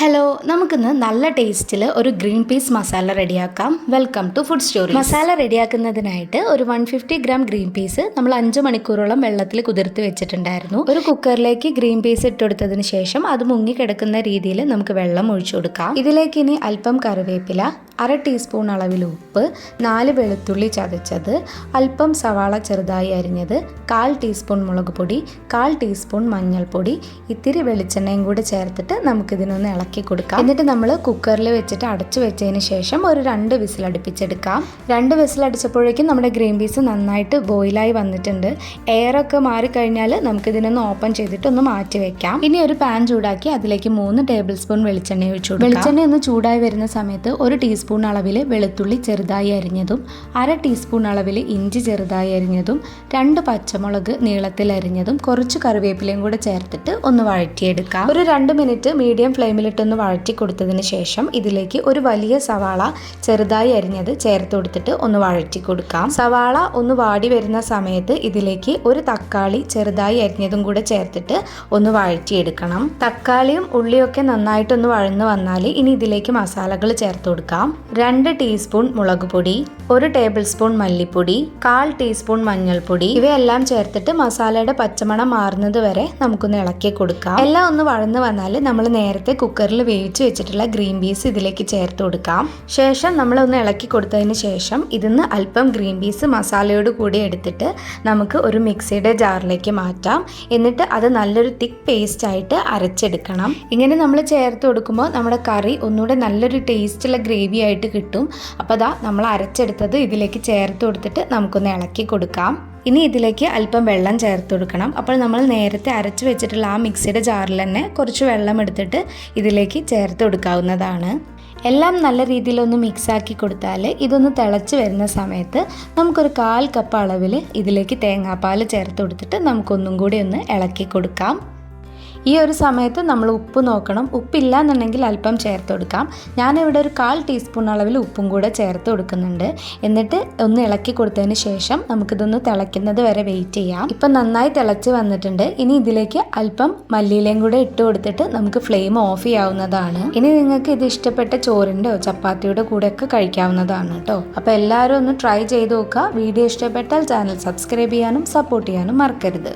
Hello നമുക്കിന്ന് നല്ല ടേസ്റ്റിൽ ഒരു ഗ്രീൻ പീസ് മസാല റെഡിയാക്കാം. Welcome to food story masala റെഡിയാക്കുന്നതിനായിട്ട് ഒരു one fifty gram green peas നമ്മൾ അഞ്ച് മണിക്കൂറോളം വെള്ളത്തിൽ കുതിർത്ത് വെച്ചിട്ടുണ്ടായിരുന്നു. ഒരു കുക്കറിലേക്ക് ഗ്രീൻ പീസ് ഇട്ടുകൊടുത്തതിന് ശേഷം അത് മുങ്ങി കിടക്കുന്ന രീതിയിൽ നമുക്ക് വെള്ളം ഒഴിച്ചു കൊടുക്കാം. ഇതിലേക്ക് ഇനി അല്പം കറിവേപ്പില അര ടീസ്പൂൺ അളവിൽ ഉപ്പ് നാല് വെളുത്തുള്ളി ചതച്ചത് അല്പം സവാള ചെറുതായി അരിഞ്ഞത് കാൽ ടീസ്പൂൺ മുളക് പൊടി കാൽ ടീസ്പൂൺ മഞ്ഞൾപ്പൊടി ഇത്തിരി വെളിച്ചെണ്ണയും കൂടെ ചേർത്തിട്ട് നമുക്കിതിനൊന്ന് ഇളക്കി കൊടുക്കാം. എന്നിട്ട് നമ്മൾ കുക്കറിൽ വെച്ചിട്ട് അടച്ചു വെച്ചതിന് ശേഷം ഒരു രണ്ട് വിസിൽ അടുപ്പിച്ചെടുക്കാം. രണ്ട് വിസിൽ അടിച്ചപ്പോഴേക്കും നമ്മുടെ ഗ്രീൻ പീസ് നന്നായിട്ട് ബോയിലായി വന്നിട്ടുണ്ട്. എയറൊക്കെ മാറിക്കഴിഞ്ഞാൽ നമുക്കിതിനൊന്ന് ഓപ്പൺ ചെയ്തിട്ട് ഒന്ന് മാറ്റി വെക്കാം. ഇനി ഒരു പാൻ ചൂടാക്കി അതിലേക്ക് മൂന്ന് ടേബിൾ സ്പൂൺ വെളിച്ചെണ്ണ ഒഴിച്ചു വെളിച്ചെണ്ണ ഒന്ന് ചൂടായി വരുന്ന സമയത്ത് ഒരു ടീസ്പൂൺ അളവിൽ വെളുത്തുള്ളി ചെറുതായി അരിഞ്ഞതും അര ടീസ്പൂൺ അളവിൽ ഇഞ്ചി ചെറുതായി അരിഞ്ഞതും രണ്ട് പച്ചമുളക് നീളത്തിൽ അരിഞ്ഞതും കുറച്ച് കറിവേപ്പിലയും കൂടെ ചേർത്തിട്ട് ഒന്ന് വഴറ്റിയെടുക്കാം. ഒരു രണ്ട് മിനിറ്റ് മീഡിയം ഫ്ലെയിമിലിട്ടൊന്ന് വഴറ്റി കൊടുത്തതിന് ശേഷം ഇതിലേക്ക് ഒരു വലിയ സവാള ചെറുതായി അരിഞ്ഞത് ചേർത്ത് കൊടുത്തിട്ട് ഒന്ന് വഴറ്റി കൊടുക്കാം. സവാള ഒന്ന് വാടി വരുന്ന സമയത്ത് ഇതിലേക്ക് ഒരു തക്കാളി ചെറുതായി അരിഞ്ഞതും കൂടെ ചേർത്തിട്ട് ഒന്ന് വഴറ്റിയെടുക്കണം. തക്കാളിയും ഉള്ളിയൊക്കെ നന്നായിട്ടൊന്ന് വഴന്ന് വന്നാൽ ഇനി ഇതിലേക്ക് മസാലകൾ ചേർത്ത് കൊടുക്കാം. രണ്ട് ടീസ്പൂൺ മുളക് പൊടി ഒരു ടേബിൾ സ്പൂൺ മല്ലിപ്പൊടി കാൽ ടീസ്പൂൺ മഞ്ഞൾപ്പൊടി ഇവയെല്ലാം ചേർത്തിട്ട് മസാലയുടെ പച്ചമണം മാറുന്നത് വരെ നമുക്കൊന്ന് ഇളക്കി കൊടുക്കാം. എല്ലാം ഒന്ന് വഴന്ന് വന്നാൽ നമ്മൾ നേരത്തെ കുക്കറിൽ വേവിച്ച് വെച്ചിട്ടുള്ള ഗ്രീൻ പീസ് ഇതിലേക്ക് ചേർത്ത് കൊടുക്കാം. ശേഷം നമ്മൾ ഒന്ന് ഇളക്കി കൊടുത്തതിന് ശേഷം ഇതിന്ന് അല്പം ഗ്രീൻ പീസ് മസാലയോട് കൂടി എടുത്തിട്ട് നമുക്ക് ഒരു മിക്സിയുടെ ജാറിലേക്ക് മാറ്റാം. എന്നിട്ട് അത് നല്ലൊരു തിക്ക് പേസ്റ്റ് ആയിട്ട് അരച്ചെടുക്കണം. ഇങ്ങനെ നമ്മൾ ചേർത്ത് കൊടുക്കുമ്പോൾ നമ്മുടെ കറി ഒന്നുകൂടെ നല്ലൊരു ടേസ്റ്റുള്ള ഗ്രേവി ആയിട്ട് കിട്ടും. അപ്പോൾ അതാ നമ്മൾ അരച്ചെടുത്തത് ഇതിലേക്ക് ചേർത്ത് കൊടുത്തിട്ട് നമുക്കൊന്ന് ഇളക്കി കൊടുക്കാം. ഇനി ഇതിലേക്ക് അല്പം വെള്ളം ചേർത്ത് കൊടുക്കണം. അപ്പോൾ നമ്മൾ നേരത്തെ അരച്ച് വെച്ചിട്ടുള്ള ആ മിക്സിയുടെ ജാറിൽ തന്നെ കുറച്ച് വെള്ളം എടുത്തിട്ട് ഇതിലേക്ക് ചേർത്ത് കൊടുക്കാവുന്നതാണ്. എല്ലാം നല്ല രീതിയിലൊന്ന് മിക്സാക്കി കൊടുത്താൽ ഇതൊന്ന് തിളച്ച് വരുന്ന സമയത്ത് നമുക്കൊരു കാൽ കപ്പ് അളവിൽ ഇതിലേക്ക് തേങ്ങാപ്പാൽ ചേർത്ത് കൊടുത്തിട്ട് നമുക്കൊന്നും കൂടി ഒന്ന് ഇളക്കി കൊടുക്കാം. ഈ ഒരു സമയത്ത് നമ്മൾ ഉപ്പ് നോക്കണം. ഉപ്പില്ല എന്നുണ്ടെങ്കിൽ അല്പം ചേർത്ത് കൊടുക്കാം. ഞാനിവിടെ ഒരു കാൽ ടീസ്പൂൺ അളവിൽ ഉപ്പും കൂടെ ചേർത്ത് കൊടുക്കുന്നുണ്ട്. എന്നിട്ട് ഒന്ന് ഇളക്കി കൊടുത്തതിന് ശേഷം നമുക്കിതൊന്ന് തിളയ്ക്കുന്നത് വരെ വെയിറ്റ് ചെയ്യാം. ഇപ്പം നന്നായി തിളച്ച് വന്നിട്ടുണ്ട്. ഇനി ഇതിലേക്ക് അല്പം മല്ലിയിലയും കൂടെ ഇട്ട് കൊടുത്തിട്ട് നമുക്ക് ഫ്ലെയിം ഓഫ് ചെയ്യാവുന്നതാണ്. ഇനി നിങ്ങൾക്ക് ഇത് ഇഷ്ടപ്പെട്ട ചോറിന്റെയോ ചപ്പാത്തിയുടെ കൂടെയൊക്കെ കഴിക്കാവുന്നതാണ് കേട്ടോ അപ്പോൾ എല്ലാവരും ഒന്ന് ട്രൈ ചെയ്ത് നോക്കുക. വീഡിയോ ഇഷ്ടപ്പെട്ടാൽ ചാനൽ സബ്സ്ക്രൈബ് ചെയ്യാനും സപ്പോർട്ട് ചെയ്യാനും മറക്കരുത്.